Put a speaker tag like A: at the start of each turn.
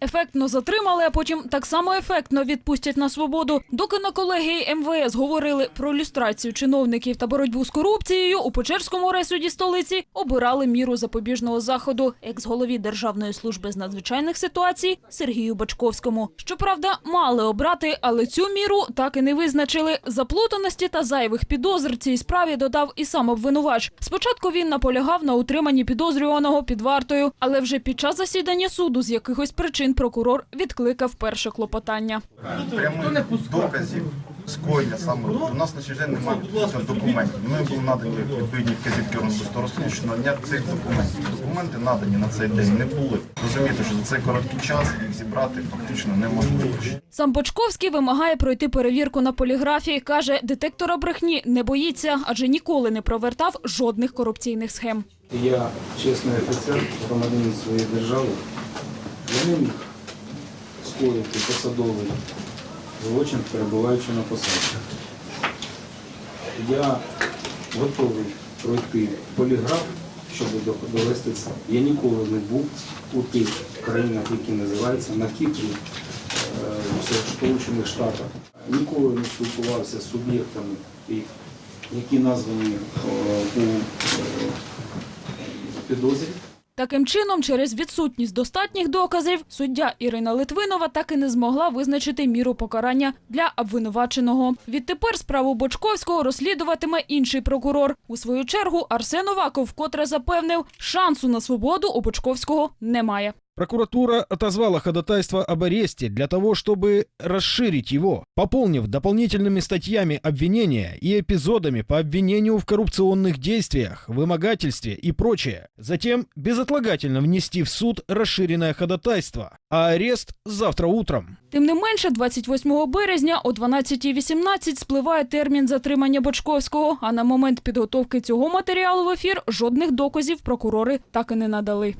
A: Ефектно затримали, а потім так само ефектно відпустять на свободу. Доки на колегії МВС говорили про люстрацію чиновників та боротьбу з корупцією, у Печерському райсуді столиці обирали міру запобіжного заходу екс-голові Державної служби з надзвичайних ситуацій Сергію Бачковському. Щоправда, мали обрати, але цю міру так і не визначили. Заплутаності та зайвих підозр цій справі додав і сам обвинувач. Спочатку він наполягав на утриманні підозрюваного під вартою, але вже під час засідання суду з якихось причин прокурор відкликав перше клопотання.
B: прямих доказів скоєння саме у нас на сьогодні немає документів. Ми були надані відповідні вказівки розслідування щодо надання цих документів. Документи надані на цей день не були. Розумієте, що за цей короткий час їх зібрати фактично неможливо.
A: Сам Бочковський вимагає пройти перевірку на поліграфі. Каже, детектора брехні не боїться, адже ніколи не провертав жодних корупційних схем.
C: Я чесний офіцер, громадянин своєї держави. Я не міг скоїти посадовий злочин, перебуваючи на посаді. Я готовий пройти поліграф, щоб до- довести це. Я ніколи не був у тих країнах, які називаються на Кіпрі, е, в Сполучених Штатах. Ніколи не спілкувався з суб'єктами, які названі е, у е, підозрі.
A: Таким чином, через відсутність достатніх доказів, суддя Ірина Литвинова так і не змогла визначити міру покарання для обвинуваченого. Відтепер справу Бочковського розслідуватиме інший прокурор. У свою чергу Арсен Оваков вкотре запевнив, шансу на свободу у Бочковського немає.
D: Прокуратура отозвала ходатайство об аресте для того, чтобы расширить его, пополнив дополнительными статьями обвинения и эпизодами по обвинению в коррупционных действиях, вымогательстве и прочее. Затем безотлагательно внести в суд расширенное ходатайство, а арест завтра утром.
A: Тим не менше, 28 березня о 12.18 спливає термін затримання Бочковського, а на момент підготовки цього матеріалу в ефір жодних доказів прокурори так і не надали.